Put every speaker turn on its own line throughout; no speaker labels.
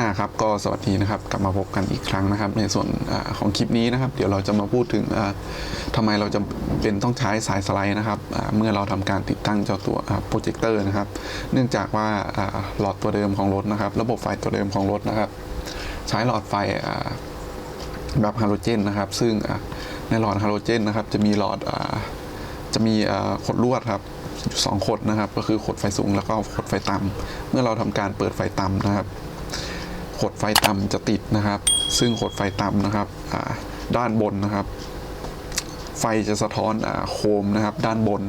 อ่าครับก็สวัสดีนะครับกลับมาพบกันอีกครั้งนะครับ ในส่วนอของคลิปนี้นะครับ เดี๋ยวเราจะมาพูดถึงอ่าทำไมเราจะเป็นต้องใช้สายสไลด์นะครับเมื่อเราทำการติดตั้งเจ้าตัวโปรเจคเตอร์นะครับ เนื่องจากว่าหลอดตัวเดิมของรถนะครับ ระบบไฟตัวเดิมของรถนะครับ ใช้หลอดไฟแบบฮาโลเจนนะครับ ซึ่งในหลอดฮาโลเจนนะครับ จะมีหลอดจะมีขดลวดครับสองขดนะครับ ก็คือขดไฟสูงแล้วก็ขดไฟต่ำเมื่อเราทำการเปิดไฟต่ำนะครับ ขดไฟต่ำจะติดนะครับ ซึ่งขดไฟต่ำนะครับด้านบนนะครับ ไฟจะสะท้อนอโคมนะครับ ด้านบน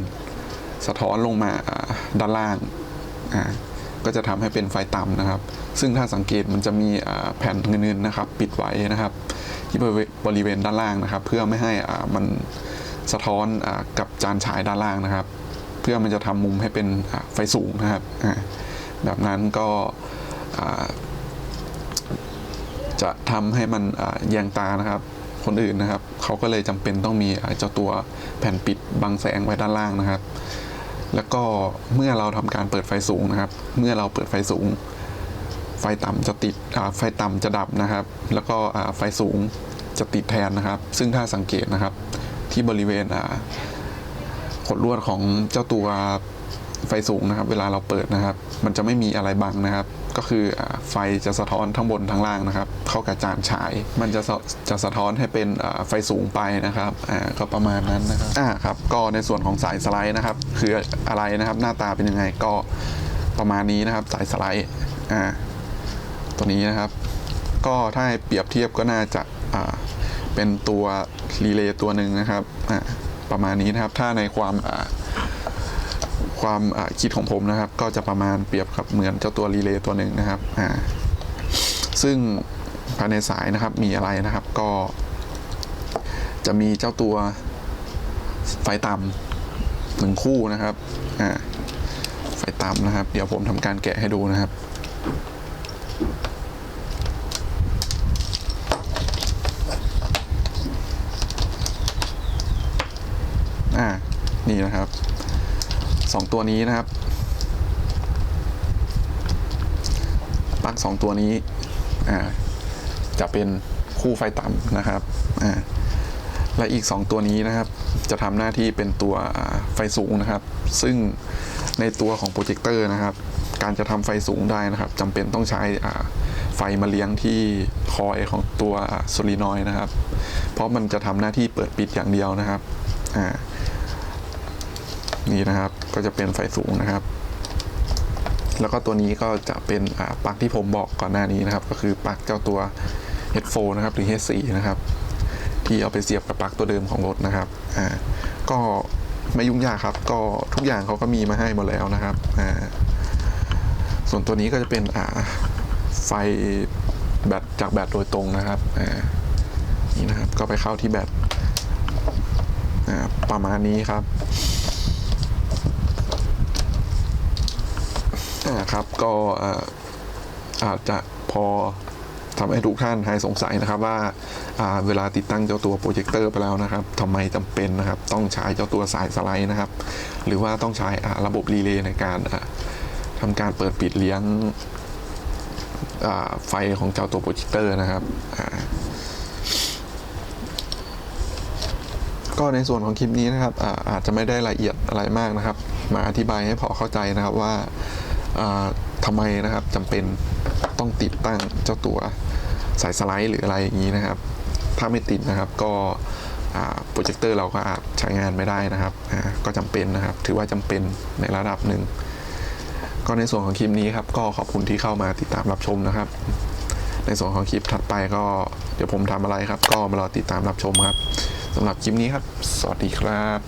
สะท้อนลงมาด้านล่าง ก็จะทำให้เป็นไฟต่ำนะครับ ซึ่งถ้าสังเกตมันจะมีแผ่นเงินๆนะครับ ปิดไว้นะครับ ที่บริเวณด้านล่างนะครับ เพื่อไม่ให้มันสะท้อนอกับจานฉายด้านล่างนะครับ เพื่อมันจะทำมุมให้เป็นไฟสูงนะครับแบบนั้นก็ จะทำให้มันแยงตานะครับ คนอื่นนะครับ เขาก็เลยจำเป็นต้องมีเจ้าตัวแผ่นปิดบังแสงไว้ด้านล่างนะครับ แล้วก็เมื่อเราทำการเปิดไฟสูงนะครับ เมื่อเราเปิดไฟสูง ไฟต่ำจะติดไฟต่ำจะดับนะครับ แล้วก็ไฟสูงจะติดแทนนะครับ ซึ่งถ้าสังเกตนะครับที่บริเวณขดลวดของเจ้าตัว ไฟสูงนะครับ เวลาเราเปิดนะครับ มันจะไม่มีอะไรบังนะครับ ก็คือไฟจะสะท้อนทั้งบนทั้งล่างนะครับ เข้ากับจานฉาย มันจะสะจะสะท้อนให้เป็นไฟสูงไปนะครับอ่าก็ประมาณนั้นนะครับอ่าครับก็ในส่วนของสายสไลด์นะครับ คืออะไรนะครับ หน้าตาเป็นยังไงก็ประมาณนี้นะครับ สายสไลด์อ่าตัวนี้นะครับ ก็ถ้าเปรียบเทียบก็น่าจะอ่าเป็นตัวรีเลย์ตัวหนึ่งนะครับอ่าประมาณนี้นะครับ ถ้าในความอ่า ความคิดของผมนะครับ ก็จะประมาณเปรียบกับเหมือนเจ้าตัวรีเลย์ตัวหนึ่งนะครับอ่าซึ่งภายในสายนะครับมีอะไรนะครับก็ จะมีเจ้าตัวไฟต่ำหนึ่งคู่นะครับอ่าไฟต่ำนะครับ เดี๋ยวผมทำการแกะให้ดูนะครับอ่านี่นะครับ สองตัวนี้นะครับ ปลั๊กสองตัวนี้จะเป็นคู่ไฟต่ำนะครับและอีก 2 ตัวนี้นะครับ จะทำหน้าที่เป็นตัวไฟสูงนะครับ ซึ่งในตัวของโปรเจคเตอร์นะครับ การจะทำไฟสูงได้นะครับจำเป็นต้องใช้ไฟมาเลี้ยงที่คอยของตัวโซลีนอยนะครับ เพราะมันจะทำหน้าที่เปิดปิดอย่างเดียวนะครับนี่นะครับ ก็จะเป็นไฟสูงนะครับ แล้วก็ตัวนี้ก็จะเป็นปลั๊กที่ผมบอกก่อนหน้านี้นะครับ ก็คือปลั๊กเจ้าตัว H4 นะครับหรือ H4 นะครับ ที่เอาไปเสียบกับปลั๊กตัวเดิมของรถนะครับอ่าก็ไม่ยุ่งยากครับ ก็ทุกอย่างเขาก็มีมาให้หมดแล้วนะครับอ่าส่วนตัวนี้ก็จะเป็นอ่าไฟแบตจากแบตโดยตรงนะครับอ่านี่นะครับ ก็ไปเข้าที่แบตอ่าประมาณนี้ครับ อ่า ครับก็อาจจะพอทำให้ทุกท่านหายสงสัยนะครับว่าเวลาติดตั้งเจ้าตัวโปรเจคเตอร์ไปแล้วนะครับทำไมจำเป็นนะครับ ต้องใช้เจ้าตัวสายสไลด์นะครับ หรือว่าต้องใช้ระบบรีเลย์ในการทำการเปิดปิดเลี้ยงไฟของเจ้าตัวโปรเจคเตอร์นะครับก็ในส่วนของคลิปนี้นะครับอาอาจจะไม่ได้ละเอียดอะไรมากนะครับ มาอธิบายให้พอเข้าใจนะครับว่า ทำไมนะครับจำเป็นต้องติดตั้งเจ้าตัวสายสไลด์หรืออะไรอย่างนี้นะครับ ถ้าไม่ติดนะครับก็โปรเจคเตอร์เราก็อาจใช้งานไม่ได้นะครับ ก็จำเป็นนะครับ ถือว่าจำเป็นในระดับหนึ่ง ก็ในส่วนของคลิปนี้ครับ ก็ขอบคุณที่เข้ามาติดตามรับชมนะครับ ในส่วนของคลิปถัดไปก็เดี๋ยวผมทำอะไรครับ ก็มารอติดตามรับชมครับสำหรับคลิปนี้ครับ สวัสดีครับ